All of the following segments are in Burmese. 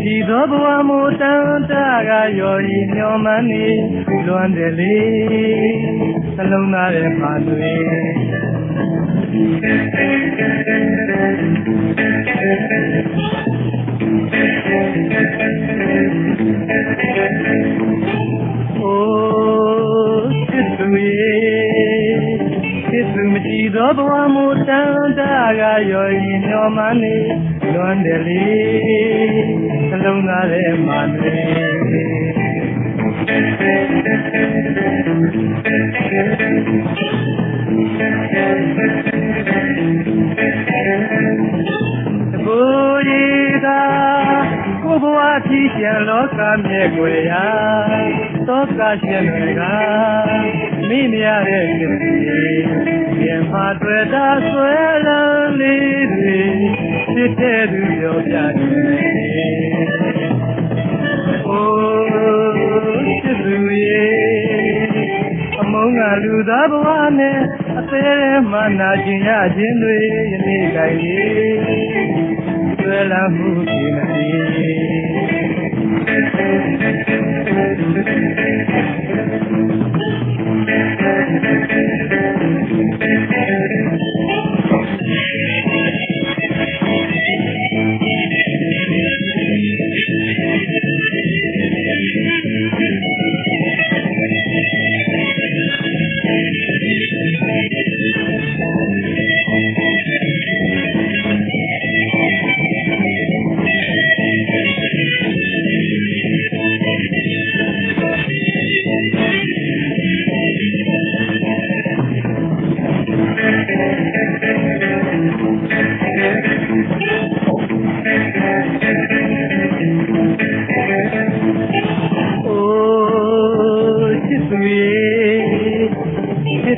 သူမရှိသောဘဝမို့တန်တကရော်ဤမျောမှန်းနေလွမ်းတယ်လေနှလုံးသားရဲ့ပါတွေအိုးချစ်သူရဲ့ချစ်သူမရှိသောဘဝမို့တန်တ ကရော်ဤမျောမှန်းနေလွမ်းတယ်လေနှလုံးသားရဲ့ပါတွေဘူရီသာကိုဘဝဖြစ်ရှင်လောကမြဲကိုရာသောကရှင်တွေကမိမရတဲ့ဖြစ်စီပြန်ဖာတွေ့တာဆွဲလန်းလေးတွေ စစ်တဲ့သူပြောပြတယ်အိုးချစ်သူရဲ့အမုန်းကလူသားဘဝနဲ့အသေးမှနာကျင်ရခြင်းတွေယနေ့တိုင်းလေးဆွဲလာမှု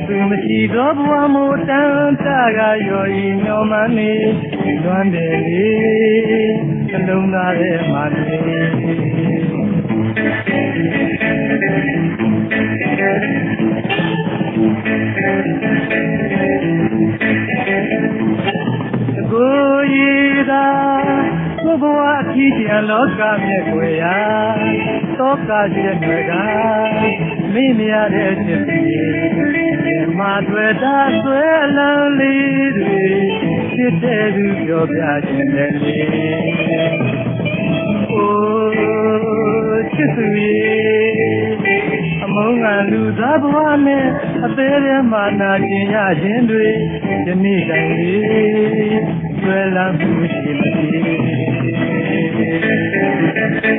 သူမရှိတော့ဘဝမို့တန်တကရော်ဤမျောမှန်းနေလွမ်းတယ်လေနှလုံးသားရဲ့မာနေကိုရီသာကိုဘဝအဖြစ်ကျန်လောကမြဲကိုရာသောကရှင်တွေကမိမရတဲ့ချစ်ပြီးမာ တွေ့တာဆွဲလန်းလေးတွေစစ်တဲ့သူပြောပြခြင်းနဲ့လေအိုးချစ်သူရဲ့အမုန်းကလူသားဘဝနဲ့အသေးရမှနာကျင်ရခြင်းတွေယနေ့တိုင်လေးဆွဲလန်းမှုရှိမည်